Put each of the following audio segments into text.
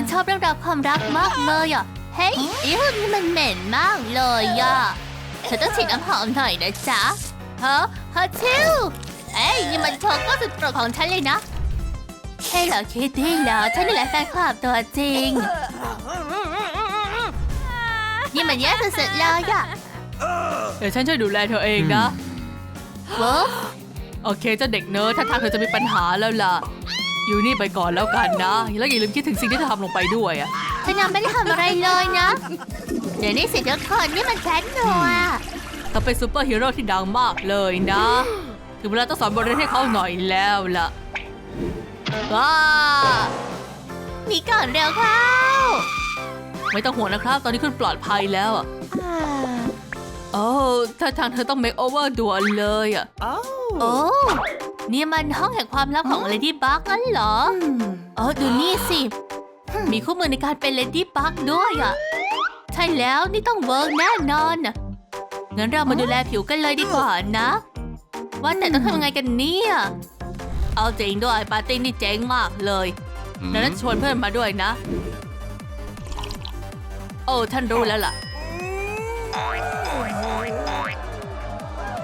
ฉันชอบเรื่องราวความรักมากเลยอะ เฮ้ยอีหุ่นนี่มันเหม็นมากเลยอะ ฉันต้องฉีดน้ำหอมหน่อยนะจ๊ะฮะฮัทชิวเอ้ยนี่มันโชว์ก็สุดโปรดของฉันเลยนะใช่เหรอคิตตี้เหรอฉันนี่แหละแฟนคลับตัวจริง นี่มันแย่สุดๆเลยอะเดี๋ยวฉันช่วยดูแลเธอเองนะเวิร์กโอเคเจ้าเด็กเนิร์ดถ้าทางเธอจะมีปัญหาแล้วล่ะ อยู่นี่ไปก่อนแล้วกันนะ แล้วอย่าลืมคิดถึงสิ่งที่เธอทำลงไปด้วยอะฉันยังไม่ได้ทำอะไรเลยนะ เดี๋ยวนี้สิทุกคนนี่มันแคทหนัวเธอเป็นซูเปอร์ฮีโร่ที่ดังมากเลยนะ ถึงเวลาต้องสอนบทเรียนให้เขาหน่อยแล้วล่ะว้าหนีก่อนเร็วเข้า ไม่ต้องห่วงนะครับ ตอนนี้คุณปลอดภัยแล้วอะ โอ้ถ้าทางเธอต้องเมคโอเวอร์ด่วนเลยอะโอ้นี่มันห้องแห่งความลับของ Lady Bug งั้นเหรอเออดูนี่สิ มีคู่มือในการเป็น Lady Bug ด้วยอะ ใช่แล้วนี่ต้องเวิร์กแน่นอนน่ะงั้นเรามาดูแลผิวกันเลยดีกว่านะ ว่าแต่ต้องทำยังไงกันเนี่ย เอาจริงด้วยปาร์ตี้นี่เจ๋งมากเลยดังนั้นชวนเพื่อนมาด้วยนะ โอ้ท่านรู้แล้วล่ะ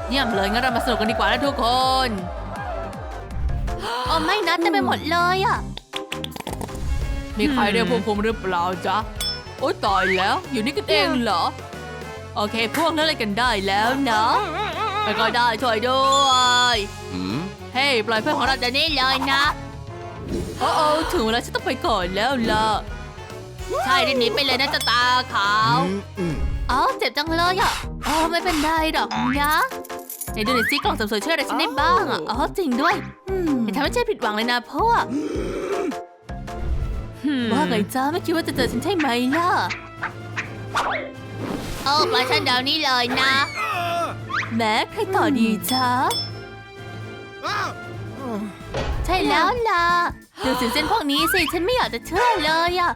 เยี่ยมเลยงั้นเรามาสนุกกันดีกว่านะทุกคนโอ้ไม่นะเต็มไปหมดเลยอะ มีใครเรียกพวกผมหรือเปล่าจ๊ะ โอ๊ยตายแล้วอยู่นี่กันเองเหรอ โอเค พวกเล่นอะไรกันได้แล้วนะไปก็ได้ช่วยด้วยเฮ้ยปล่อยเพื่อนของเราเดี๋ยวนี้เลยนะโอ้โอ้ถึงเวลาฉันต้องไปก่อนแล้วล่ะใช่รีบหนีไปเลยนะเจะตาขาวอ๋อเจ็บจังเลยอะอ๋อไม่เป็นไรหรอกนะ ไหนดูหน่อยซิกล่องเสริมสวยช่วยอะไรฉันได้บ้างอะอ๋อจริงด้วยอย่าทำให้ฉันผิดหวังเลยนะพวกว่าไงจ้าไม่คิดว่าจะเจอฉันใช่ไหมล่ะโอ้ปล่อยฉันเดี๋ยวนี้เลยนะ แม็กใครต่อดีจ้าใช่แล้วล่ะดูสิเส้นพวกนี้สิฉันไม่อยากจะเชื่อเลยอะ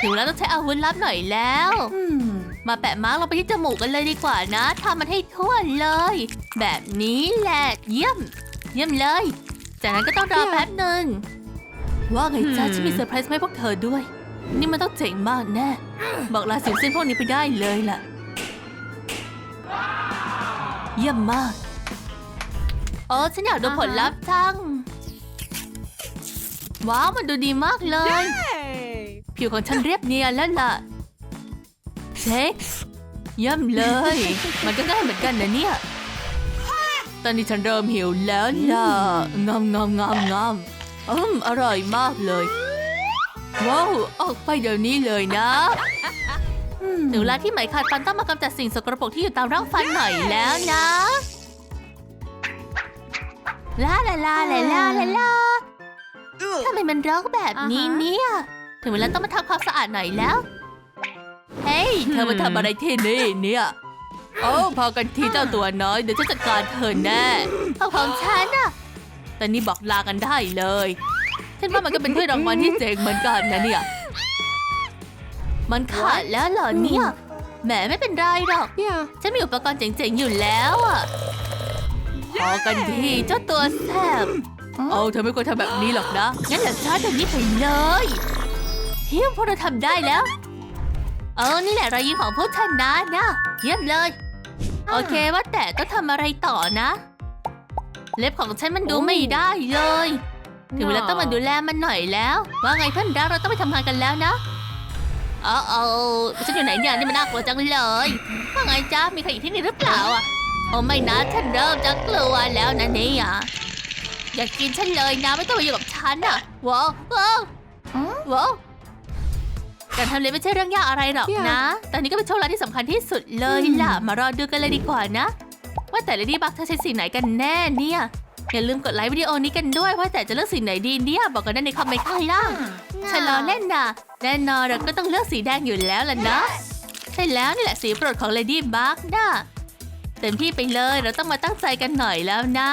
ถึงแล้วต้องใช้อาวุธลับหน่อยแล้ว มาแปะมาร์กลงไปที่จมูกกันเลยดีกว่านะทำมันให้ทั่วเลย แบบนี้แหละเยี่ยม เยี่ยมเลย จากนั้นก็ต้องรอแป๊บหนึ่งว่าไงจ๊ะอืมฉันมีเซอร์ไพรส์มาให้พวกเธอด้วย นี่มันต้องเจ๋งมากแน่ บอกลาสิวเส้นพวกนี้ไปได้เลยล่ะ เยี่ยมมากโอ้ฉันอยากดูผลลัพธ์จัง ว้าว มันดูดีมากเลย ผิวของฉันเรียบเนียนแล้วล่ะ เช็คเยี่ยมเลย มันก็ง่ายเหมือนกันนะเนี่ย ตอนนี้ฉันเริ่มหิวแล้วล่ะงอมงอมงอมงอมอืมอร่อยมากเลย ว้าว ออกไปเดี๋ยวนี้เลยนะถึงเวลาที่ไหมขาดฟันต้องมากำจัดสิ่งสกปรกที่อยู่ตามร่องฟันหน่อยแล้วนะลาลาลาลาลาลาลาทำไมมันรกแบบนี้เนี่ย ถึงเวลาต้องมาทำความสะอาดหน่อยแล้ว เฮ้ย เธอมาทำอะไรที่นี่เนี่ย โอ้พอกันทีเจ้าตัวน้อย เดี๋ยวฉันจัดการเธอแน่เอาของฉันอะตอนนี้บอกลากันได้เลย ฉันว่ามันก็เป็นถ้วยรางวัลที่เจ๋งเหมือนกันนะเนี่ย มันขาดแล้วเหรอเนี่ย แหมไม่เป็นไรหรอก ฉันมีอุปกรณ์เจ๋งๆอยู่แล้วอะพอกันทีเจ้าตัวแสบเอาเธอไม่ควรทำแบบนี้หรอกนะ งั้นเดี๋ยวชาร์จแบบนี้ไปเลย เฮียมพวกเราทำได้แล้ว เออ นี่แหละรอยยิ้มของพวกฉันนะนะ เยี่ยมเลย โอเคว่าแต่ต้องทำอะไรต่อนะ เล็บของฉันมันดูไม่ได้เลย ถึงเวลาต้องมาดูแลมันหน่อยแล้ว ว่าไงเพื่อนรักเราต้องไปทำงานกันแล้วนะเออเออฉันอยู่ไหนเนี่ยนี่มันน่ากลัวจังเลยว่าไงจ๊ะมีใครอยู่ที่นี่หรือเปล่าอะโอ้ไม่นะฉันเริ่มจะกลัวแล้วนะเนี่ยอยากกินฉันเลยนะไม่ต้องมาอยู่กับฉันอะว้าวว้าวว้าว การทำเล็บไม่ใช่เรื่องยากอะไรหรอกนะ ตอนนี้ก็เป็นช่วงเวลาที่สำคัญที่สุดเลยล่ะ มารอดูกันเลยดีกว่านะ ว่าแต่เลดี้บักเธอใช้สีไหนกันแน่เนี่ย อย่าลืมกดไลค์วิดีโอนี้กันด้วยว่าแต่จะเลือกสีไหนดีเนี่ย บอกกันได้ในคอมเมนต์ข้างล่างฉันล้อเล่นนะแน่นอนเราก็ต้องเลือกสีแดงอยู่แล้วล่ะนะ ใช่แล้วนี่แหละสีโปรดของเลดี้บักนะเต็มที่ไปเลยเราต้องมาตั้งใจกันหน่อยแล้วนะ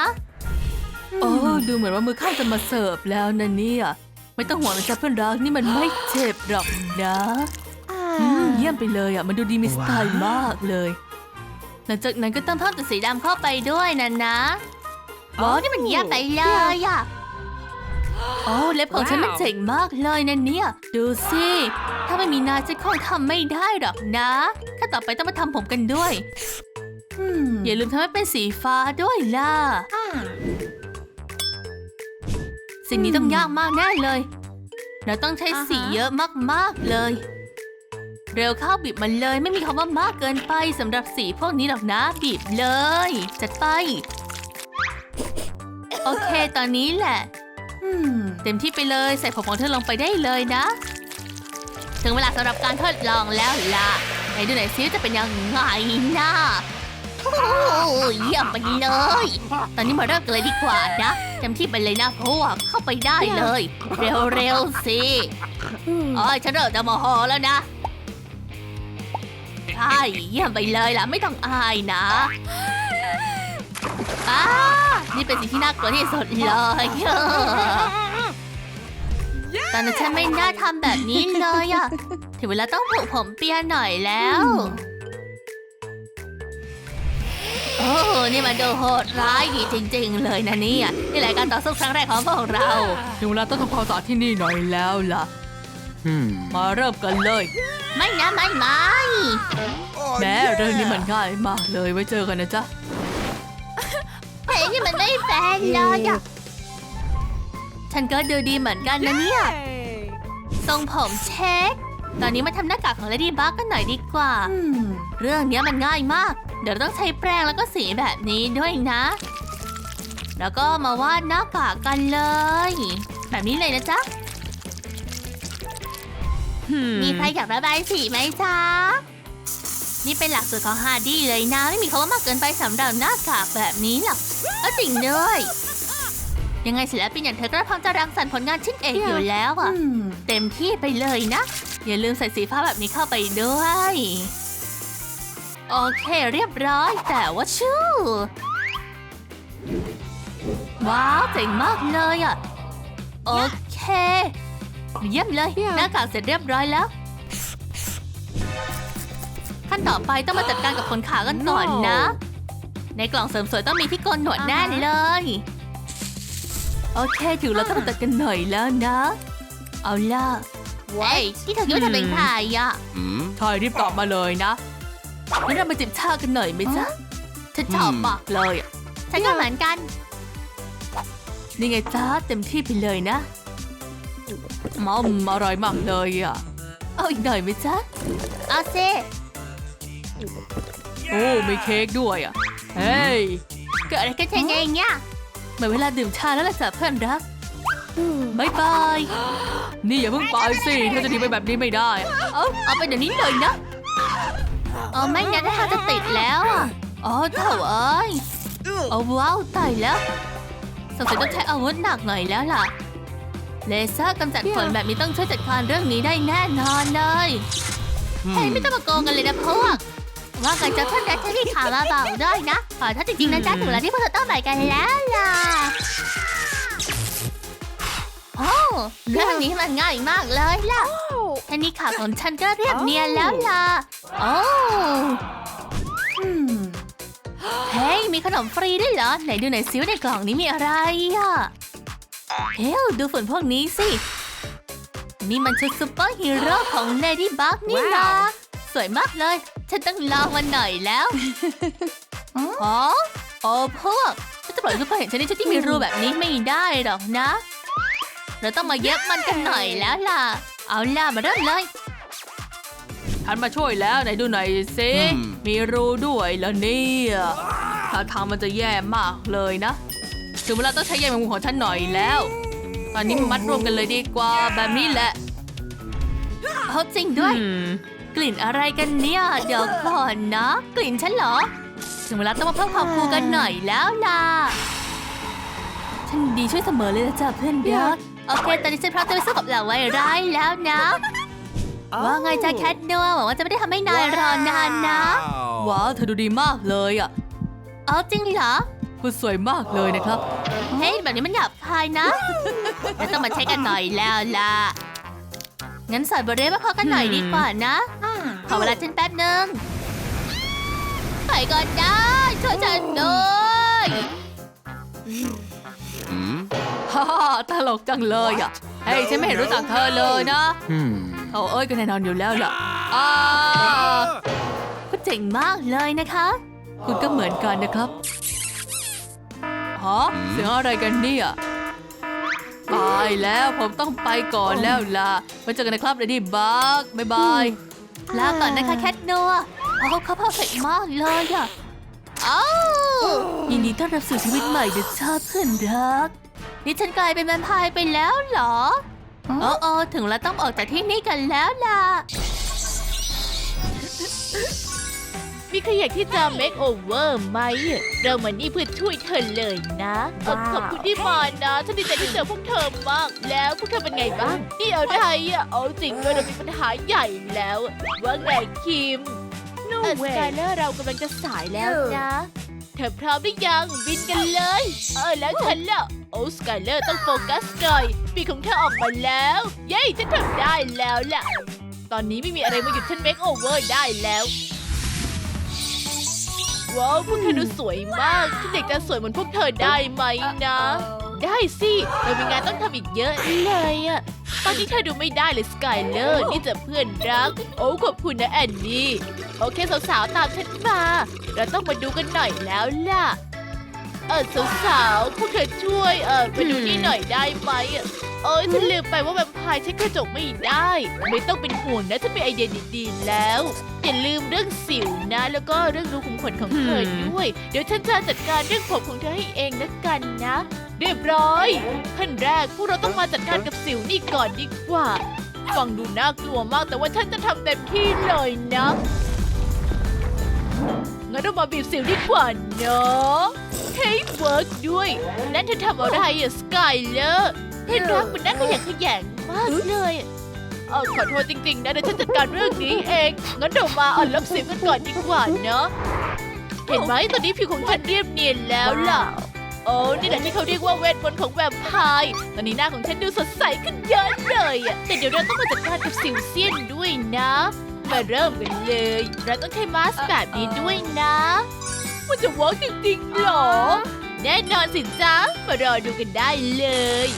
โอ้ดูเหมือนว่ามือข้างจะมาเสิร์ฟแล้วนะเนี่ย ไม่ต้องห่วงนะจ๊ะเพื่อนรักนี่มันไม่เจ็บหรอกนะอืมเยี่ยมไปเลยอะ มันดูดีมีสไตล์มากเลย หลังจากนั้นก็ต้องเพิ่มตัวสีดำเข้าไปด้วยนะนะว้าวนี่มันเยี่ยมไปเลยอะโอ้เล็บของฉันมันเจ๋งมากเลยนะเนี่ย ดูสิ ถ้าไม่มีนายฉันคงทำไม่ได้หรอกนะขั้นต่อไปต้องมาทำผมกันด้วยอย่าลืมทำให้เป็นสีฟ้าด้วยล่ะ สิ่งนี้ต้องยากมากแน่เลย เราต้องใช้สีเยอะมากๆเลย เร็วเข้าบีบมันเลย ไม่มีคำว่ามากเกินไปสำหรับสีพวกนี้หรอกนะบีบเลย จัดไป โอเคตอนนี้แหละเต็มที่ไปเลยใส่ผมของเธอลงไปได้เลยนะ ถึงเวลาสำหรับการทดลองแล้วล่ะไหนดูหน่อยซิว่าจะเป็นยังไงนะโอ้ เยี่ยมไปเลย ตอนนี้มาเริ่มกันเลยดีกว่านะเต็มที่ไปเลยนะพวกเข้าไปได้เลย เร็วๆสิโอ้ยฉันเริ่มจะโมโหแล้วนะใช่เยี่ยมไปเลยล่ะไม่ต้องอายนะอ้านี่เป็นสิ่งที่น่ากลัวที่สุดเลยตอนนั้นฉันไม่น่าทำแบบนี้เลยอะถึงเวลาต้องผูกผมเปียหน่อยแล้ว โอ้นี่มันดูโหดร้ายดีจริง ๆ เลยนะเนี่ยนี่แหละการต่อสู้ครั้งแรกของพวกเราถึงเวลาต้องทำความสะอาดที่นี่หน่อยแล้วล่ะ Hmm. มาเริ่มกันเลย ไม่นะไม่ไม่แม้เรื่องนี้มันง่ายมากเลยไว้เจอกันนะจ๊ะเฮ้ยนี่มันไม่แฟร์เลยอะฉันก็ดูดีเหมือนกันนะเนี่ยทรงผมเช็ค ตอนนี้มาทำหน้ากากของ Lady Bug กันหน่อยดีกว่า เรื่องเนี้ยมันง่ายมาก เดี๋ยวเราต้องใช้แปรงแล้วก็สีแบบนี้ด้วยนะ แล้วก็มาวาดหน้ากากกันเลย แบบนี้เลยนะจ๊ะ มีใครอยากระบายสีไหมจ๊ะ นี่เป็นหลักสูตรของฮาร์ดี้เลยนะ ไม่มีคำว่ามากเกินไปสำหรับหน้ากากแบบนี้หรอกเออจริงด้วยยังไงศิลปินอย่างเธอก็พร้อมจะรังสรรค์ผลงานชิ้นเอกอยู่แล้วอะเต็มที่ไปเลยนะ อย่าลืมใส่สีฟ้าแบบนี้เข้าไปด้วย โอเคเรียบร้อยแต่ว่าชื่อ ว้าวเจ๋งมากเลยอะ โอเค เยี่ยมเลยหน้ากากเสร็จเรียบร้อยแล้ว ขั้นต่อไปต้องมาจัดการกับขนขากันก่อนนะ ในกล่องเสริมสวยต้องมีที่โกนหนวดแน่เลย โอเคถึงเราต้องมาตัดกันหน่อยแล้วนะ เอาล่ะเฮ้ยที่เธอคิดว่าเธอเป็นใครอะ Hmm. ทอยรีบตอบมาเลยนะ งั้นเรามาจิบชากันหน่อยไหมจ๊ะฉันชอบอืมมากเลยอะฉันก็เหมือนกัน นี่ไงจ้าเต็มที่ไปเลยนะมอมอร่อยมากเลยอะ เอาอีกหน่อยไหมจ๊ะเอาซิโอ้มีเค้กด้วยอะ เฮ้ย เกิดอะไรกันยังไงเนี่ยเหมือนเวลาดื่มชาแล้วล่ะจ้ะเพื่อนรักบายบาย นี่อย่าเพิ่งไปสิเธอจะหนีไปแบบนี้ไม่ได้ เอาเอาไปเดี๋ยวนี้เลยนะ เอาไม่งั้นถ้าจะติดแล้วอะอ๋อเถ่าเอ้ยเอาว้าวตายแล้วสงสัยต้องใช้อาวุธหนักหน่อยแล้วล่ะ เลเซอร์กำจัดฝนแบบนี้ต้องช่วยจัดการเรื่องนี้ได้แน่นอนเลยเฮ้ย Hmm. ไม่ต้องมาโกงกันเลยนะพวก ว่าไงจะเพื่อนรักที่มีข่าวมาบอกด้วยนะขอถ้าจริงๆนะจ๊ะถึงเวลาที่พวกเธอต้องไปกันแล้วล่ะโอ้เรื่องนี้มันง่ายมากเลยล่ะแค่นี้ข่าวของฉันก็เรียบเนียนแล้วล่ะ โอ้เฮ้ย มีขนมฟรีด้วยเหรอ ไหนดูหน่อยซิว่าในกล่องนี้มีอะไรอะเฮ้ยดูฝุ่นพวกนี้สิ นี่มันชุดซูเปอร์ฮีโร่ของ Lady Bug นี่นะสวยมากเลย ฉันต้องลองมันหน่อยแล้วอ๋อโอ้พวกฉันจะปล่อยซุปเปอร์เห็นฉันในชุดที่มีรูแบบนี้ไม่ได้หรอกนะ เราต้องมาเย็บมันกันหน่อยแล้วล่ะ เอาล่ะมาเริ่มเลยฉันมาช่วยแล้วไหนดูหน่อยสิอืมมีรูด้วยแล้วเนี่ยท่าทางมันจะแย่มากเลยนะถึงเวลาต้องใช้ใยแมงมุมของฉันหน่อยแล้ว ตอนนี้มัดรวมกันเลยดีกว่าแบบนี้แหละเอาจริงด้วยอืมกลิ่นอะไรกันเนี่ยเดี๋ยวก่อนนะ กลิ่นฉันเหรอถึงเวลาต้องมาเพิ่มความคูลกันหน่อยแล้วล่ะ ฉันดีช่วยเสมอเลยนะจ๊ะเพื่อนรัก โอเค ตอนนี้ฉันพร้อมจะไปสู้กับเหล่าไวร้ายแล้วนะ ว่าไงจ๊ะแคทนัวหวังว่าจะไม่ได้ทำให้นายรอนานนะ ว้าว เธอดูดีมากเลยอะ เอาจริงเหรอ คุณสวยมากเลยนะครับ เฮ้ย แบบนี้มันหยาบคายนะแล้วต้องมาใช้กันหน่อยแล้วล่ะ งั้นใส่บริเวณมาพอกันหน่อยดีกว่านะ ขอเวลาฉันแป๊บนึงไปก่อนได้ช่วยฉันด้วย Hmm. ฮ่าตลกจังเลยอะ เฮ้ยฉันไม่เห็นรู้จักเธอเลยนะ Hmm. โอ้เอ้ยก็แน่นอนอยู่แล้วล่ะอ้าก็เจ๋งมากเลยนะคะ คุณก็เหมือนกันนะครับฮะเสียงอะไรกันเนี่ยตายแล้วผมต้องไปก่อนแล้วล่ะไว้เจอกันนะครับเลดี้บักบ๊ายบายลาก่อนนะคะแคทโนว์โอ้เขาเพอร์เฟกต์มากเลยอะ อ้าวยินดีต้อนรับสู่ชีวิตใหม่นะชาเพื่อนรัก นี่ฉันกลายเป็นแวมไพร์ไปแล้วเหรอ โอ้โอ้ถึงเราต้องออกจากที่นี่กันแล้วล่ะ มีใครอยากที่จะ make over ไหม เรามานี่เพื่อช่วยเธอเลยนะเอ่อขอบคุณที่มานะฉันดีใจที่เจอพวกเธอมาก แล้วพวกเธอเป็นไงบ้างนี่อะไรอะเอาจริงเลยเรามีปัญหาใหญ่แล้ว ว่าไงคิม no สกายเลอร์เรากำลังจะสายแล้วนะ เธอพร้อมหรือยังบินกันเลย เออแล้วฉันล่ะโอ้สกายเลอร์ต้องโฟกัสหน่อยปีกของเธอออกมาแล้ว เย้ฉันทำได้แล้วล่ะ ตอนนี้ไม่มีอะไรมาหยุดฉัน make over ได้แล้ว ว้าวพวกเธอดูสวยมากฉันอยากจะสวยเหมือนพวกเธอได้ไหมนะ ได้สิเรามีงานต้องทำอีกเยอะเลยอะ ตอนนี้เธอดูไม่ได้เลยสกายเลอร์นี่จะเพื่อนรัก โอ้ขอบคุณนะแอนนี่ โอเคสาวๆตามฉันมา เราต้องมาดูกันหน่อยแล้วล่ะ เออสาวๆพวกเธอช่วยเออไปดูนี่หน่อยได้ไหม อะเอ้ยฉันลืมไปว่าแวมไพร์ใช้กระจกไม่ได้ ไม่ต้องเป็นห่วงนะฉันมีไอเดียดีๆแล้ว อย่าลืมเรื่องสิวนะ แล้วก็เรื่องรูขุมขนของเธอด้วย เดี๋ยวฉันจะจัดการเรื่องผมของเธอให้เองนะกันนะ เรียบร้อย ขั้นแรกพวกเราต้องมาจัดการกับสิวนี่ก่อนดีกว่า ฟังดูน่ากลัวมากแต่ว่าฉันจะทำเต็มที่เลยนะงั้นเรามาบีบสิวดีกว่าเนาะเฮ้ยเวิร์กด้วย นั่นเธอทำอะไรอะสกายเลอร์ เพื่อนรักมันน่าขยันขยงมากเลยเออขอโทษจริงๆนะเดี๋ยวฉันจัดการเรื่องนี้เอง งั้นเรามาอ่อนลบสิวกันก่อนดีกว่าเนาะ เห็นไหมตอนนี้ผิวของฉันเรียบเนียนแล้วล่ะ โอ้นี่แหละที่เขาเรียกว่าเวทมนต์ของแวมไพร์ตอนนี้หน้าของฉันดูสดใสขึ้นเยอะเลยอะแต่เดี๋ยวเราต้องมาจัดการกับสิวเซียนด้วยนะ มาเริ่มกันเลย เราต้องใช้มาสก์แบบนี้ด้วยนะ มันจะวิร์กจริงๆหรอ แน่นอนสิจ๊ะมารอดูกันได้เลย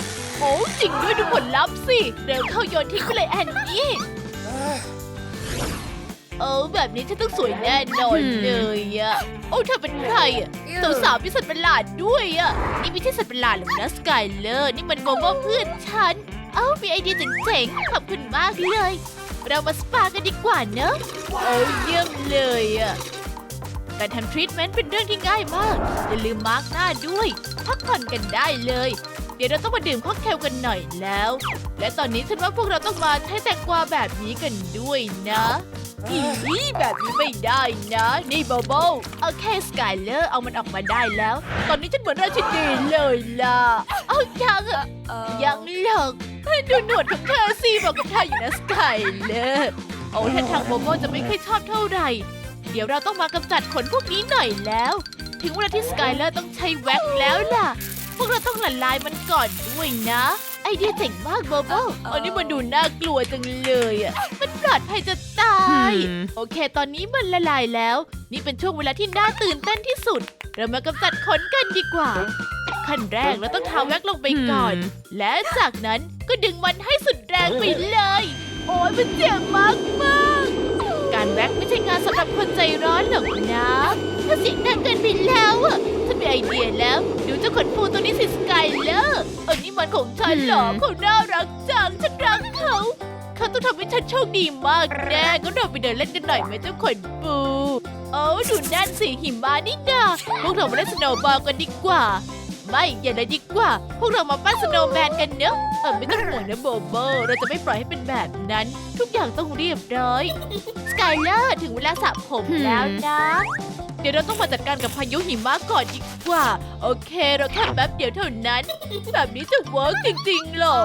อ้จริงด้วยดูผลลัพธ์สิ เร็วเข้าโยนทิ้งไปเลยแอนนี่โอ้แบบนี้ฉันต้องสวยแน่นอนเลยอะโอ้เธอเป็นใครอะสาวๆมีสัตว์ประหลาดด้วยอะนี่ไม่ใช่สัตว์ประหลาดหรอกนะสกายเลอร์นี่มันโมโมเพื่อนฉัน เอ้ามีไอเดียเจ๋งๆขอบคุณมากเลย เรามาสปากันดีกว่าเนอะโอ้เยี่ยมเลยอะการทำทรีทเมนต์เป็นเรื่องที่ง่ายมากอย่าลืมมาร์กหน้าด้วย พักผ่อนกันได้เลย เดี๋ยวเราต้องมาดื่มค็อกเทลกันหน่อยแล้ว และตอนนี้ฉันว่าพวกเราต้องมาใช้แตงกวาแบบนี้กันด้วยนะอีแบบนี้ไม่ได้นะนี่โบโบโอเคสกายเลอร์เอามันออกมาได้แล้ว ตอนนี้ฉันเหมือนราชินีเลยล่ะเอายังอะยังหรอกดูหนวดของเธอสิบอกกับเธออยู่นะสกายเลอร์โอ้ท่าทางโบโบจะไม่ค่อยชอบเท่าไหร่ เดี๋ยวเราต้องมากำจัดขนพวกนี้หน่อยแล้ว ถึงเวลาที่สกายเลอร์ต้องใช้แว็กแล้วล่ะ พวกเราต้องละลายมันก่อนด้วยนะ ไอเดียเจ๋งมากโบโบอันนี้มันดูน่ากลัวจังเลยอะ มันปลอดภัยจะตาย โอเค ตอนนี้มันละลายแล้ว นี่เป็นช่วงเวลาที่น่าตื่นเต้นที่สุด เรามากำจัดขนกันดีกว่า ขั้นแรกเราต้องทาแว็กซ์ลงไปก่อน และจากนั้นก็ดึงมันให้สุดแรงไปเลย โอ้ยมันเจ็บมากมากๆการแว็กไม่ใช่งานสำหรับคนใจร้อนหรอกนะ ถ้าเสียงดังเกินไปแล้วอะฉันมีไอเดียแล้ว ดูเจ้าขนฟูตัวนี้สิสกายเลอร์อันนี้มันของฉันเหรออืมเขาน่ารักจังฉันรักเขาเขาต้องทำให้ฉันโชคดีมากแน่ก็เราไปเดินเล่นกันหน่อยไหมเจ้าขนฟูโอ้ดูนั่นสิหิมะนี่นาพวกเรามาเล่นสโนว์บอลกันดีกว่า ไม่อย่าเลยดีกว่า พวกเรามาปั้นสโนว์แมนกันเนอะเออไม่ต้องห่วงนะโบโบเราจะไม่ปล่อยให้เป็นแบบนั้น ทุกอย่างต้องเรียบร้อย สกายเลอร์ถึงเวลาสระผมแล้วนะ เดี๋ยวเราต้องมาจัดการกับพายุหิมะก่อนดีกว่า โอเค เราแค่แป๊บเดียวเท่านั้น แบบนี้จะเวิร์กจริงๆเหรอ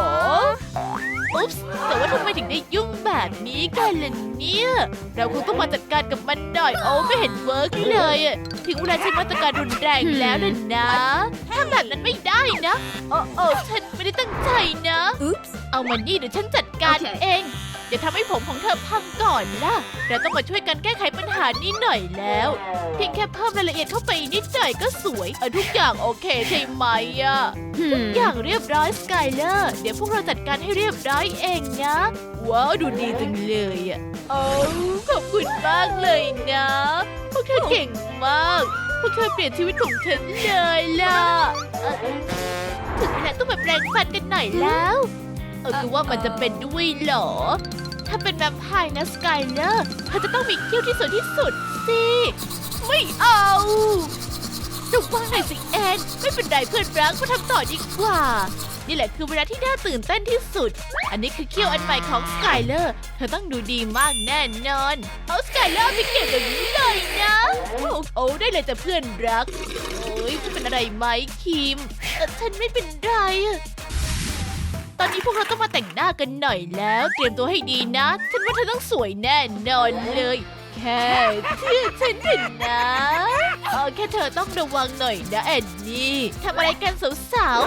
อุ๊ปส์แต่ว่าทำไมถึงได้ยุ่งแบบนี้กันล่ะเนี่ย เราคงต้องมาจัดการกับมันหน่อย โอ้ไม่เห็นเวิร์กเลยอะถึงเวลาใช้มาตรการรุนแรงแล้วนะนะทำแบบนั้นไม่ได้นะ โอ้โอ้ฉันไม่ได้ตั้งใจนะ เอามานี่เดี๋ยวฉันจัดการเอง อย่าทำให้ผมของเธอพังก่อนล่ะ เราต้องมาช่วยกันแก้ไขปัญหานี้หน่อยแล้ว เพียงแค่เพิ่มรายละเอียดเข้าไปนิดหน่อยก็สวยเออทุกอย่างโอเคใช่ไหมอะทุกอย่างเรียบร้อยสกายเลอร์ เดี๋ยวพวกเราจัดการให้เรียบร้อยเองนะ ว้าวดูดีจังเลยอะโอ้ขอบคุณมากเลยนะ พวกเธอเก่งมาก พวกเธอเปลี่ยนชีวิตของฉันเลยล่ะเอ่อถึงเวลาต้องมาแปลงฟันกันหน่อยแล้ว เออคือว่ามันจะเป็นด้วยเหรอ ถ้าเป็นแวมไพร์นะสกายเลอร์เธอจะต้องมีคิ้วที่สวยที่สุดสิ ไม่เอาจะว่าไงสิแอน ไม่เป็นไรเพื่อนรักมาทำต่อดีกว่า นี่แหละคือเวลาที่น่าตื่นเต้นที่สุด อันนี้คือเขี้ยวอันใหม่ของสกายเลอร์เธอต้องดูดีมากแน่นอน เอาสกายเลอร์ไปเก็บอย่างนี้เลยนะโอ้โอ้ได้เลยแต่เพื่อนรัก โอ้ยจะเป็นอะไรไหมคิมเอ่ฉันไม่เป็นไรอะ ตอนนี้พวกเราต้องมาแต่งหน้ากันหน่อยแล้ว เตรียมตัวให้ดีนะ ฉันว่าเธอต้องสวยแน่นอนเลย แค่เชื่อฉันเถอะนะเออแค่เธอต้องระวังหน่อยนะแอนนี่ทำอะไรกันสาว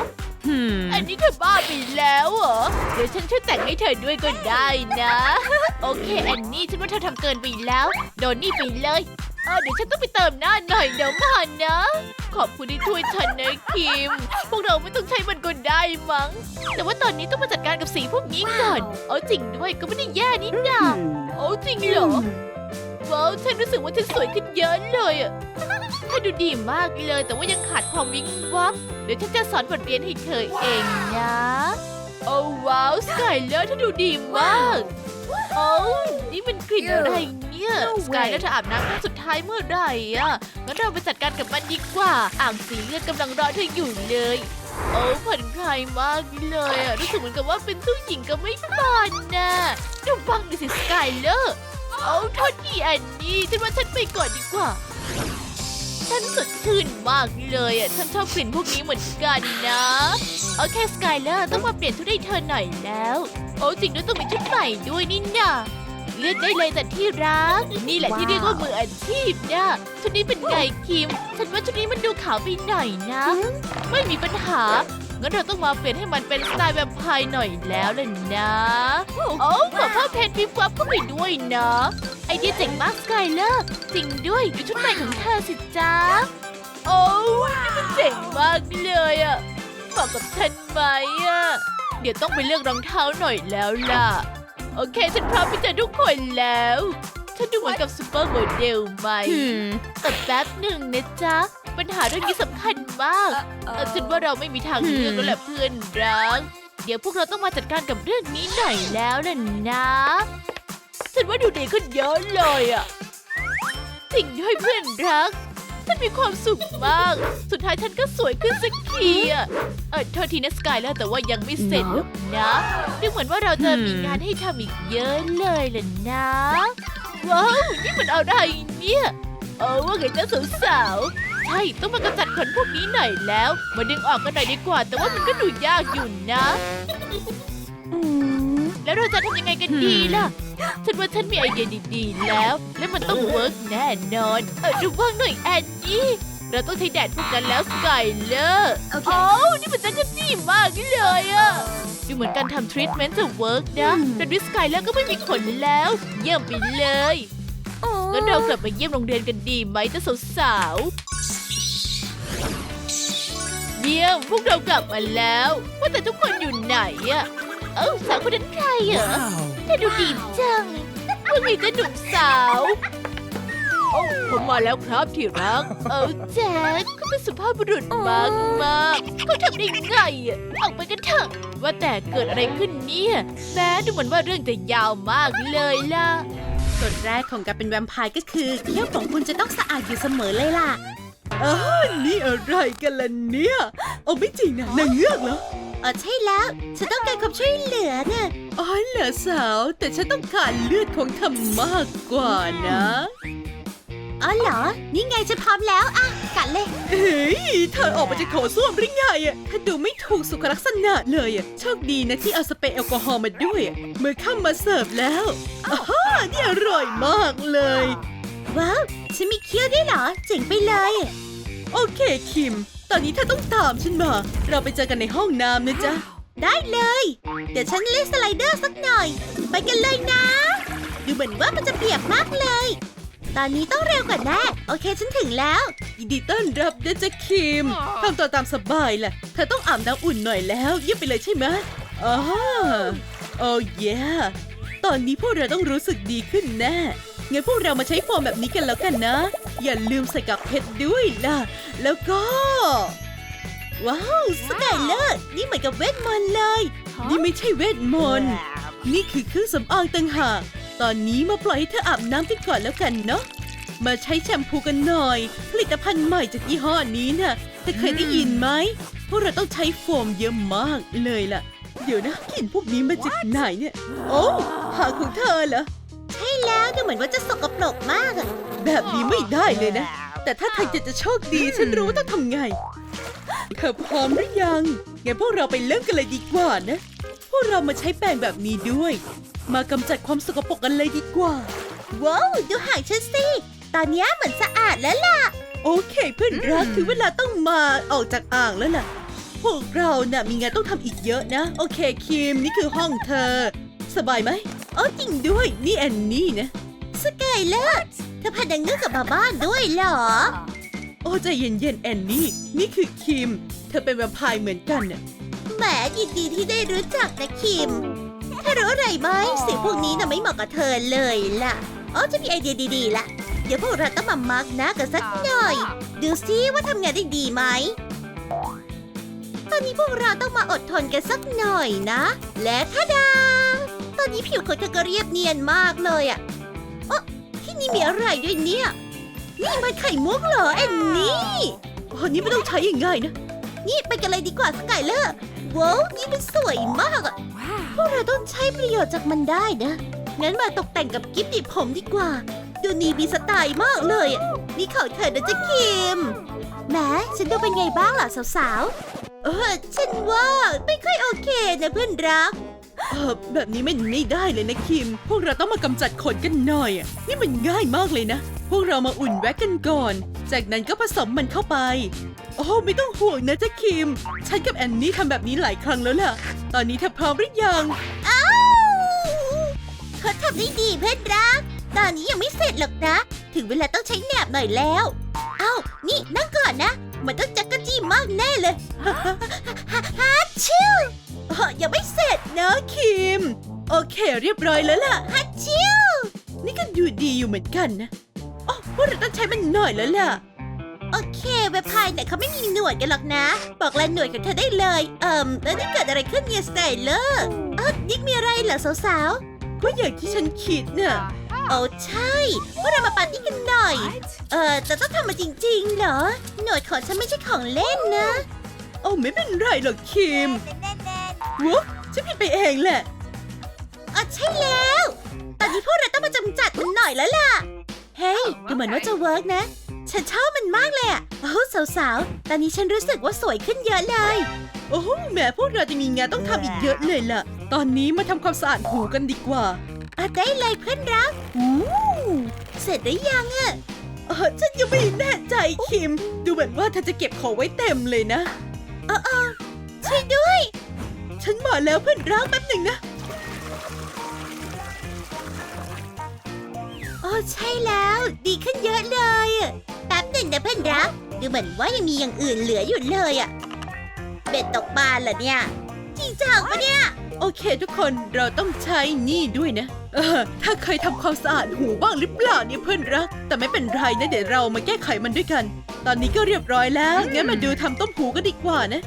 ๆอันนี้เธอบ้าไปแล้วเหรอ เดี๋ยวฉันช่วยแต่งให้เธอด้วยก็ได้นะ โอเคแอนนี่ฉันว่าเธอทำเกินไปแล้ว โดนนี่ไปเลย เออเดี๋ยวฉันต้องไปเติมหน้าหน่อยเดี๋ยวมานะ ขอบคุณที่ช่วยฉันนะคิม พวกเราไม่ต้องใช้มันก็ได้มั้ง แต่ว่าตอนนี้ต้องมาจัดการกับสีพวกนี้ก่อน เอาจริงด้วยก็ไม่ได้แย่นี่นาเอาจริงเหรอ ว้าว ฉันรู้สึกว่าฉันสวยขึ้นเยอะเลยอะถ้าดูดีมากเลย แต่ว่ายังขาดความวิงวับ เดี๋ยวฉันจะสอนบทเรียนให้เธอเองนะ โอ้ว้าวสกายเลอร์เธอดูดีมาก โอ้นี่มันกลิ่นอะไรเนี่ย No สกายเลอร์เธออาบน้ำครั้งสุดท้ายเมื่อไหร่อะงั้นเราไปจัดการกับมันดีกว่า อ่างสีเลือดกำลังรอเธออยู่เลย โอ้ผ่อนคลายมากเลยอะรู้สึกเหมือนกับว่าเป็นผู้หญิงก็ไม่ปานนะดูฟังดิสิสกายเลอร์โอ้โทษทีอันนี้ฉันว่าฉันไปก่อนดีกว่า ฉันสดชื่นมากเลยอะ ฉันชอบกลิ่นพวกนี้เหมือนกันนะ โอเคสกายเลอร์ต้องมาเปลี่ยนชุดให้เธอหน่อยแล้ว โอ้จริงด้วยต้องมีชุดใหม่ด้วยนี่นะเลือกได้เลยแต่ที่รัก นี่แหละที่เรียกว่ามืออาชีพนะชุดนี้เป็นไงคิม ฉันว่าชุดนี้มันดูขาวไปหน่อยนะ ไม่มีปัญหางั้นเราต้องมาเปลี่ยนให้มันเป็นสไตล์แวมไพร์หน่อยแล้วล่ะนะโอ้ขอเพิ่มเพชรวิบวับเข้าไปด้วยนะไอเดียเจ๋งมากสกายเลอร์จริงด้วยดูชุดใหม่ของเธอสิจ๊ะโอ้นี่มันเจ๋งมากเลยอะเหมาะกับฉันไหมอะ เดี๋ยวต้องไปเลือกรองเท้าหน่อยแล้วล่ะ โอเค ฉันพร้อมที่จะทุกคนแล้ว ฉันดูเหมือนกับซูเปอร์โมเดลไหมแต่แป๊บหนึ่งนะจ๊ะ ปัญหาเรื่องนี้สำคัญมากเออฉันว่าเราไม่มีทางเลือกแล้วแหละเพื่อนรักเดี๋ยวพวกเราต้องมาจัดการกับเรื่องนี้หน่อยแล้วล่ะนะ ฉันว่าดูดีขึ้นเยอะเลยอะจริงด้วยเพื่อนรัก ฉันมีความสุขมาก สุดท้ายฉันก็สวยขึ้นสักทีอะเออโทษทีนะสกายแล้วแต่ว่ายังไม่เสร็จหรอกนะดูเหมือนว่าเราจะมีงานให้ทำอีกเยอะเลยล่ะนะ ว้าว นี่มันอะไรเนี่ยเออว่าไงเจ้าสาวๆใช่ ต้องมากำจัดขนพวกนี้หน่อยแล้ว มาดึงออกกันหน่อยดีกว่า แต่ว่ามันก็ดูยากอยู่นะ แล้วเราจะทำยังไงกันดีล่ะ ฉันว่าฉันมีไอเดียดีๆแล้ว และมันต้องเวิร์กแน่นอน เออดูว่างหน่อยแอนนี่เราต้องใช้แดดพวกกันแล้วสกายเลอร์โอเคโอ้นี่มันจังกะจี้มากเลยอะดูเหมือนการทำทรีทเมนต์จะเวิร์กนะแต่ดิสกายเลอร์ก็ไม่มีขนแล้ว เยี่ยมไปเลยงั้นเรากลับมาเยี่ยมโรงเรียนกันดีไหมเจ้าสาวๆเยี่ยมพวกเรากลับมาแล้ว ว่าแต่ทุกคนอยู่ไหนอะ เอ้าสาวคนนั้นใครเหรอเธอดูดีจังว่าไงจะหนุ่มสาว โอ้ผมมาแล้วครับที่รัก เออแจ็คเขาเป็นสุภาพบุรุษมากมากๆเขาทำได้ไงอะออกไปกันเถอะ ว่าแต่เกิดอะไรขึ้นเนี่ยแม้ดูเหมือนว่าเรื่องจะยาวมากเลยล่ะ กฎแรกของการเป็นแวมไพร์ก็คือเขี้ยวของคุณจะต้องสะอาดอยู่เสมอเลยล่ะ นี่อะไรกันล่ะเนี่ยโอ้ไม่จริงนะนางเงือกเหรอเออใช่แล้ว ฉันต้องการความช่วยเหลือน่ะอ๋อเหรอสาว แต่ฉันต้องการเลือดของเธอมากกว่านะอ๋อเหรอ นี่ไงฉันพร้อมแล้วอะกัดเลย เฮ้ย เธอออกมาจากโถส้วมหรือไงอะเธอดูไม่ถูกสุขลักษณะเลยอะ โชคดีนะที่เอาสเปรย์แอลกอฮอล์มาด้วยอะมือข้ามมาเสิร์ฟแล้วอ้านี่อร่อยมากเลย ว้าว ฉันมีเขี้ยวด้วยเหรอ เจ๋งไปเลย โอเคคิม ตอนนี้เธอต้องตามฉันมา เราไปเจอกันในห้องน้ำนะจ๊ะ ได้เลย เดี๋ยวฉันเล่นสไลเดอร์สักหน่อย ไปกันเลยนะ ดูเหมือนว่ามันจะเปียกมากเลย ตอนนี้ต้องเร็วกว่าแน่โอเคฉันถึงแล้ว ยินดีต้อนรับนะจ๊ะคิมทำตัวตามสบายแหละ เธอต้องอาบน้ำอุ่นหน่อยแล้วเยี่ยมไปเลยใช่ไหมอ๋อโอ้เย่ตอนนี้พวกเราต้องรู้สึกดีขึ้นแน่ งั้นพวกเรามาใช้โฟมแบบนี้กันแล้วกันนะ อย่าลืมใส่กับเพชรด้วยล่ะ แล้วก็ ว้าวสกายเลอร์นี่เหมือนกับเวทมนต์เลย นี่ไม่ใช่เวทมนต์นี่คือเครื่องสำอางต่างหาก ตอนนี้มาปล่อยให้เธออาบน้ำกันก่อนแล้วกันเนาะ มาใช้แชมพูกันหน่อย ผลิตภัณฑ์ใหม่จากยี่ห้อนี้น่ะเธอเคยได้ยินไหม พวกเราต้องใช้โฟมเยอะมากเลยล่ะ เดี๋ยวนะกลิ่นพวกนี้มาจากไหนเนี่ย โอ้หางของเธอเหรอ ใช่แล้วดูเหมือนว่าจะสกปรกมากอะแบบนี้ไม่ได้เลยนะ แต่ถ้าเธอจะจะโชคดีฉันรู้ว่าต้องทำไงเธอพร้อมหรือยัง งั้นพวกเราไปเริ่มกันเลยดีกว่านะ พวกเรามาใช้แปรงแบบนี้ด้วย มากำจัดความสกปรกกันเลยดีกว่า ว้าวดูหางฉันสิ ตอนนี้เหมือนสะอาดแล้วล่ะ โอเคเพื่อนรักถึงเวลาต้องมาออกจากอ่างแล้วล่ะ พวกเราน่ะมีงานต้องทำอีกเยอะนะ โอเคคิมนี่คือห้องเธอ สบายไหมโอ้จริงด้วย นี่แอนนี่นะ สกายเลอร์เธอพาดังเงือกกลับมาบ้านด้วยเหรอ โอ้ใจเย็นๆแอนนี่ นี่คือคิม เธอเป็นแวมไพร์เหมือนกันน่ะแหมยินดีที่ได้รู้จักนะคิม เธอรู้อะไรไหมสิ่งพวกนี้น่ะไม่เหมาะกับเธอเลยล่ะอ๋อจะมีไอเดียดีๆล่ะเดี๋ยวพวกเราต้องมามาร์กหน้ากันสักหน่อย ดูซิว่าทำงานได้ดีไหมตอนนี้พวกเราต้องมาอดทนกันสักหน่อยนะ และท่าดาต อนนี้ผิวของเธอก็เรียบเนียนมากเลยอะเอ๋อที่นี่มีอะไรด้วยเนี่ย นี่มันไข่มุกเหรอแอนนี่โอ้นี่ไม่ต้องใช้อย่างง่ายนะ นี่ไปกันเลยดีกว่าสกายเลอร์ว้าวนี่มันสวยมากอะพวกเราต้องใช้ประโยชน์จากมันได้นะ งั้นมาตกแต่งกับกิฟต์ติดผมดีกว่า ดูนี่มีสไตล์มากเลยอะนี่ของเธอนะจ๊ะคิมแหมฉันดูเป็นไงบ้างล่ะสาวๆ เออฉันว่าไม่ค่อยโอเคนะเพื่อนรัก เออแบบนี้ไม่ไม่ได้เลยนะคิม พวกเราต้องมากำจัดขนกันหน่อยอะนี่มันง่ายมากเลยนะ พวกเรามาอุ่นแว็กกันก่อน จากนั้นก็ผสมมันเข้าไป โอ้ไม่ต้องห่วงนะจ๊ะคิม ฉันกับแอนนี่ทำแบบนี้หลายครั้งแล้วล่ะ ตอนนี้เธอพร้อมหรือยัง อ้าวเธอทำได้ดีเพื่อนรัก ตอนนี้ยังไม่เสร็จหรอกนะ ถึงเวลาต้องใช้แหนบหน่อยแล้ว เอ้า นี่นั่งก่อนนะ มันต้องจักกะจี้มากแน่เลย ฮัทชิว เฮ้ยยังไม่เสร็จนะคิม โอเคเรียบร้อยแล้วล่ะฮัทชิวนี่ก็ดูดีอยู่เหมือนกันนะโอ้พวกเราต้องใช้มันหน่อยแล้วล่ะ โอเคเว็บไพายแต่เขาไม่มีหนวดกันหรอกนะ บอกลาหนวดของเธอได้เลย เอิ่มแล้วนี่เกิดอะไรขึ้นเนี่ยสไตเลอร์เออนิกมีอะไรเหรอสาวก็อย่างที่ฉันคิดน่ะๆโอ้ใช่พวกเรามาปาร์ตี้กันหน่อย เออแต่ต้องทำมาจริงๆเหรอ หนวดของฉันไม่ใช่ของเล่นนะ โอ้ไม่เป็นไรหรอกคิม วุ๊บฉันผิดไปเองแหละอ๋อใช่แล้ว ตอนนี้พวกเราต้องมาจำจัดมันหน่อยแล้วล่ะ เฮ้ยดูเหมือนว่าจะเวิร์กนะ ฉันชอบมันมากเลยอะโอ้สาวๆ ตอนนี้ฉันรู้สึกว่าสวยขึ้นเยอะเลย โอ้โหแหม่พวกเราจะมีงานต้องทำอีกเยอะเลยล่ะ ตอนนี้มาทำความสะอาดหูกันดีกว่าอะได้เลยเพื่อนรักอู้เสร็จหรือยังอะเออฉันยังไม่แน่ใจคิม ดูเหมือนว่าเธอจะเก็บของไว้เต็มเลยนะช่วยด้วย ฉันมาแล้วเพื่อนรักแป๊บหนึ่งนะโอ้ใช่แล้ว ดีขึ้นเยอะเลยอะแป๊บหนึ่งนะเพื่อนรักดูเหมือนว่ายังมีอย่างอื่นเหลืออยู่เลยอะเบ็ดตกปลาเหรอเนี่ยจริงจังปะเนี่ย โอเคทุกคนเราต้องใช้นี่ด้วยนะ เออ ถ้าเคยทำความสะอาดหูบ้างหรือเปล่าเนี่ยเพื่อนรัก แต่ไม่เป็นไรนะเดี๋ยวเรามาแก้ไขมันด้วยกัน ตอนนี้ก็เรียบร้อยแล้ว งั้นมาดูทำต้มหูกันดีกว่านะ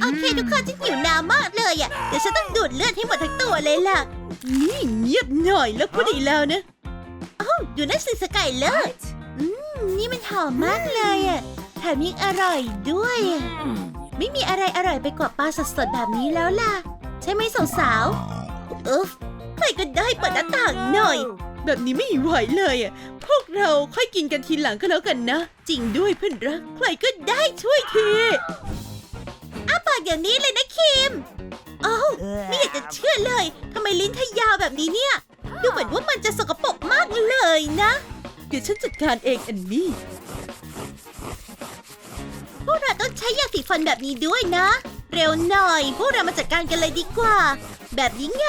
โอเคทุกคนฉันหิวน้ำมากเลยอะเดี๋ยวฉันต้องดูดเลือดให้หมดทั้งตัวเลยล่ะ นี่เงียบหน่อยแล้วก็ดีแล้วนะดูนั่นสิสกายเลอร์อืมนี่มันหอมมากเลยอะแถมยังอร่อยด้วยอะไม่มีอะไรอร่อยไปกว่าปลาสดๆแบบนี้แล้วล่ะ ใช่ไหมสาวๆอุ๊ฟใครก็ได้เปิดหน้าต่างหน่อย แบบนี้ไม่ไหวเลยอะ พวกเราค่อยกินกันทีหลังก็แล้วกันนะ จริงด้วยเพื่อนรัก ใครก็ได้ช่วยทีอ้าปากอย่างนี้เลยนะคิมโอ้าวไม่อยากจะเชื่อเลยทำไมลิ้นเธอยาวแบบนี้เนี่ย ดูเหมือนว่ามันจะสกปรกมากเลยนะ เดี๋ยวฉันจัดการเองอันนี้พวกเราต้องใช้ยาสีฟันแบบนี้ด้วยนะ เร็วหน่อย พวกเรามาจัดการกันเลยดีกว่า แบบนี้ไง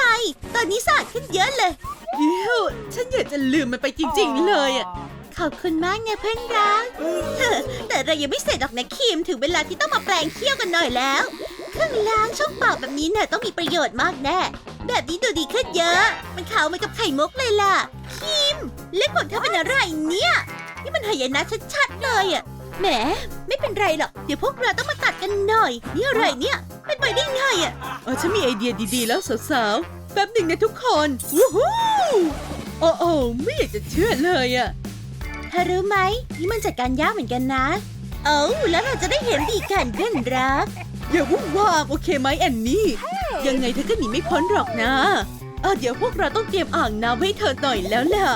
ตอนนี้สะอาดขึ้นเยอะเลยอิ้วฉันอยากจะลืมมันไปจริง ๆ เลยอะ ขอบคุณมากนะเพื่อนรักแต่เรายังไม่เสร็จหรอกนะคิมถึงเวลาที่ต้องมาแปลงเขี้ยวกันหน่อยแล้ว เครื่องล้างช่องปากแบบนี้เนี่ยต้องมีประโยชน์มากแน่ แบบนี้ดูดีขึ้นเยอะ มันขาวเหมือนกับไข่มุกเลยล่ะ คิมเล็บของเธอเป็นอะไรเนี่ย นี่มันหายนะชัดๆเลยอะแหม ไม่เป็นไรหรอก เดี๋ยวพวกเราต้องมาตัดกันหน่อย นี่อะไรเนี่ยเป็นไปได้ไงอะเออฉันมีไอเดียดีๆแล้วสาวๆ แป๊บหนึ่งนะทุกคน วู้ฮู้โอ้โอ้ไม่อยากจะเชื่อเลยอะ เธอรู้ไหมนี่มันจัดการยากเหมือนกันนะ เอ้าแล้วเราจะได้เห็นดีกันเพื่อนรัก อย่าวุ่นวามโอเคไหมแอนนี่ ยังไงเธอก็หนีไม่พ้นหรอกนะเออเดี๋ยวพวกเราต้องเตรียมอ่างน้ำให้เธอหน่อยแล้วล่ะ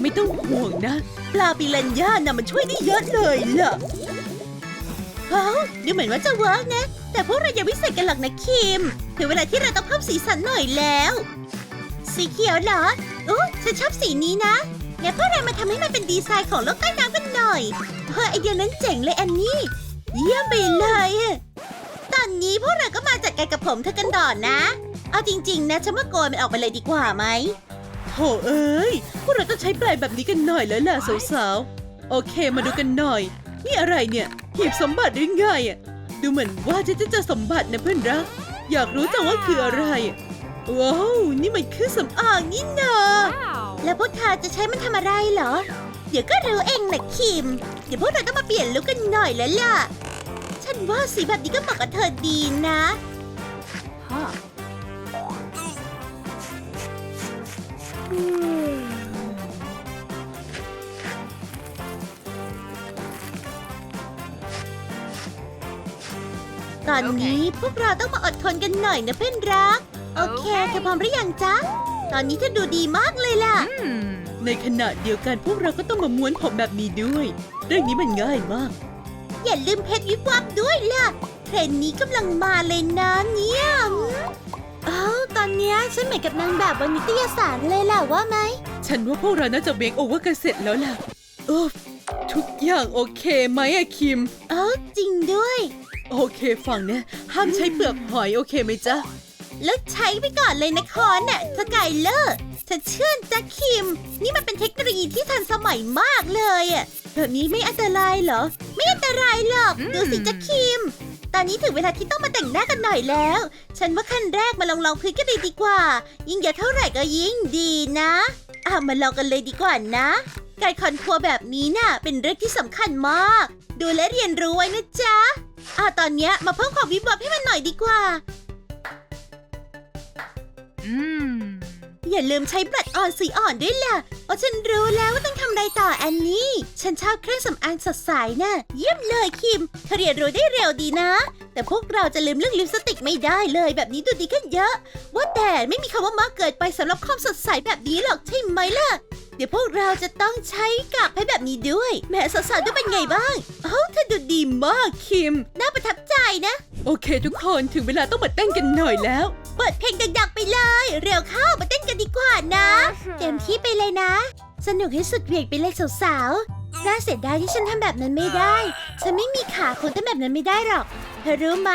ไม่ต้องห่วงนะ ปลาปิรันย่านะมันช่วยได้เยอะเลยล่ะเอ้าดูเหมือนว่าจะเวิร์กนะ แต่พวกเรายังไม่เสร็จกันหรอกนะคิมถึงเวลาที่เราต้องเพิ่มสีสันหน่อยแล้ว สีเขียวเหรออู้ฉันชอบสีนี้นะ งั้นพวกเรามาทำให้มันเป็นดีไซน์ของโลกใต้น้ำกันหน่อยเฮ้ยไอเดียนั้นเจ๋งเลยแอนนี่ เยี่ยมไปเลยอะตอนนี้พวกเราก็มาจัดการกับผมเธอกันต่อนะ เอาจริง ๆ นะฉันว่าโกยมันออกไปเลยดีกว่าไหม โถเอ้ย พวกเราต้องใช้แปลแบบนี้กันหน่อยแล้วล่ะสาวๆ โอเคมาดูกันหน่อย นี่อะไรเนี่ย หีบสมบัติหรือไงอะดูเหมือนว่าจะจะเจอสมบัตินะเพื่อนรัก อยากรู้จังว่าคืออะไร ว้าว นี่มันคือสำอางนี่นา แล้วพวกเธอจะใช้มันทำอะไรเหรอ เดี๋ยวก็รู้เองนะคิม เดี๋ยวพวกเราต้องมาเปลี่ยนลุคกันหน่อยแล้วล่ะ ฉันว่าสีแบบนี้ก็เหมาะกับเธอดีนะตอนนี้พวกเราต้องมาอดทนกันหน่อยนะเพื่อนรัก โอเค เธอพร้อมหรือยังจ๊ะ ตอนนี้เธอดูดีมากเลยล่ะ ในขณะเดียวกันพวกเราก็ต้องมาม้วนผมแบบนี้ด้วย เรื่องนี้มันง่ายมาก อย่าลืมเพชรวิบวับด้วยล่ะ เทรนด์นี้กำลังมาเลยนะเนี่ยเอ้าตอนเนี้ยฉันเหมือนกับนางแบบบนนิตยสารเลยล่ะว่าไหม ฉันว่าพวกเราน่าจะเบรกโอเวอร์กันเสร็จแล้วล่ะเออทุกอย่างโอเคไหมอะคิม เอ้าจริงด้วย โอเคฟังนะ ห้ามใช้เปลือกหอยโอเคไหมจ๊ะ แล้วใช้ไปก่อนเลยนะคอนน่ะสกายเลอร์ฉันเชื่อจ้ะคิม นี่มันเป็นเทคโนโลยีที่ทันสมัยมากเลยอะแบบนี้ไม่อันตรายเหรอ ไม่อันตรายหรอกดูสิจ้ะคิม ตอนนี้ถึงเวลาที่ต้องมาแต่งหน้ากันหน่อยแล้ว ฉันว่าขั้นแรกมาลองลองพื้นกันเลยดีกว่า ยิ่งเยอะเท่าไหร่ก็ยิ่งดีนะอะมาลองกันเลยดีกว่านะการคอนทัวร์แบบนี้น่ะเป็นเรื่องที่สำคัญมาก ดูและเรียนรู้ไว้นะจ๊ะอะตอนเนี้ยมาเพิ่มความวิบวับให้มันหน่อยดีกว่า อย่าลืมใช้บลัดออนสีอ่อนด้วยล่ะเพราะฉันรู้แล้วว่าต้องทำอะไรต่อแอนนี่ ฉันชอบเครื่องสำอางสดใสน่ะ เยี่ยมเลยคิมเธอเรียนรู้ได้เร็วดีนะ แต่พวกเราจะลืมเรื่องลิปสติกไม่ได้เลยแบบนี้ดูดีขึ้นเยอะ ว่าแต่ไม่มีคำว่ามากเกินไปสำหรับความสดใสแบบนี้หรอกใช่ไหมล่ะ เดี๋ยวพวกเราจะต้องใช้กากให้แบบนี้ด้วยแหม่สาวๆด้วยเป็นไงบ้างเอ้าเธอดูดีมากคิม น่าประทับใจนะ โอเคทุกคนถึงเวลาต้องมาเต้นกันหน่อยแล้ว เปิดเพลงดังๆไปเลย เร็วเข้ามาเต้นกันดีกว่านะ เต็มที่ไปเลยนะ สนุกให้สุดเหวี่ยงไปเลยสาวๆ น่าเสียดายที่ฉันทำแบบนั้นไม่ได้ ฉันไม่มีขาคงทำแบบนั้นไม่ได้หรอก เธอรู้ไหม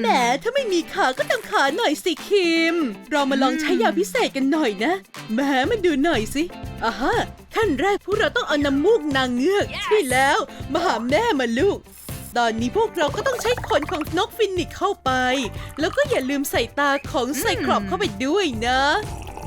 แหม ถ้าไม่มีขาก็ต้องขาหน่อยสิคิม เรามาลองใช้ยาพิเศษกันหน่อยนะ แหมมันดูหน่อยสิอ่าฮะขั้นแรกพวกเราต้องเอาน้ำมูกนางเงือกใช่แล้ว มาหาแม่มาลูก ตอนนี้พวกเราก็ต้องใช้ขนของนกฟินิกซ์เข้าไป แล้วก็อย่าลืมใส่ตาของไซครอปเข้าไปด้วยนะ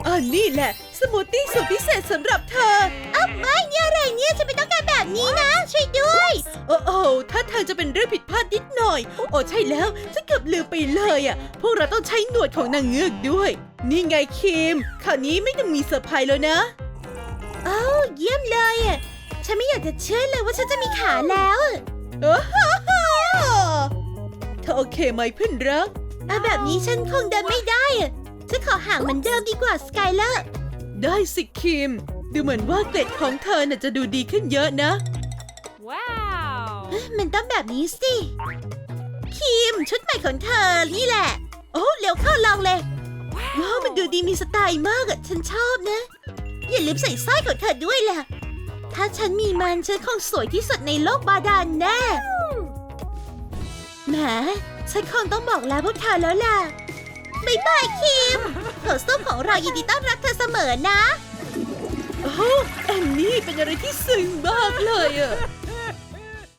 อันนี่แหละ สมูทตี้สูตรพิเศษสำหรับเธอ อ้าวไม่เนี่ยอะไรเนี่ยฉันไม่ต้องการแบบนี้นะ ช่วยด้วย โอ้โอ้ถ้าเธอจะเป็นเรื่องผิดพลาดนิดหน่อย โอ้ใช่แล้วฉันเกือบลืมไปเลยอะ พวกเราต้องใช้หนวดของนางเงือกด้วย นี่ไงคิมคราวนี้ไม่ต้องมีเซอร์ไพรส์แล้วนะเอ้าเยี่ยมเลยอะ ฉันไม่อยากจะเชื่อเลยว่าฉันจะมีขาแล้ว เออฮ่าฮ่าเธอโอเคไหมเพื่อนรักอะแบบนี้ฉันคงเดินไม่ได้อะฉันขอห่างเหมือนเดิมดีกว่าสกายเลอร์ได้สิคิม ดูเหมือนว่าเกล็ดของเธอน่ะจะดูดีขึ้นเยอะนะมันต้องแบบนี้สิ คิม ชุดใหม่ของเธอนี่แหละ โอ้เร็วเข้าลองเลย ว้าว มันดูดีมีสไตล์มากอะฉันชอบนะ อย่าลืมใส่สร้อยของเธอด้วยล่ะ ถ้าฉันมีมันฉันคงสวยที่สุดในโลกบาดาลแน่ แหม ฉันคงต้องบอกลาพวกเธอแล้วล่ะบ๊ายบายคิมโถส้วมของเรายินดีต้อนรับเธอเสมอนะ โอ้แอนนี่เป็นอะไรที่ซึ้งมากเลยอะ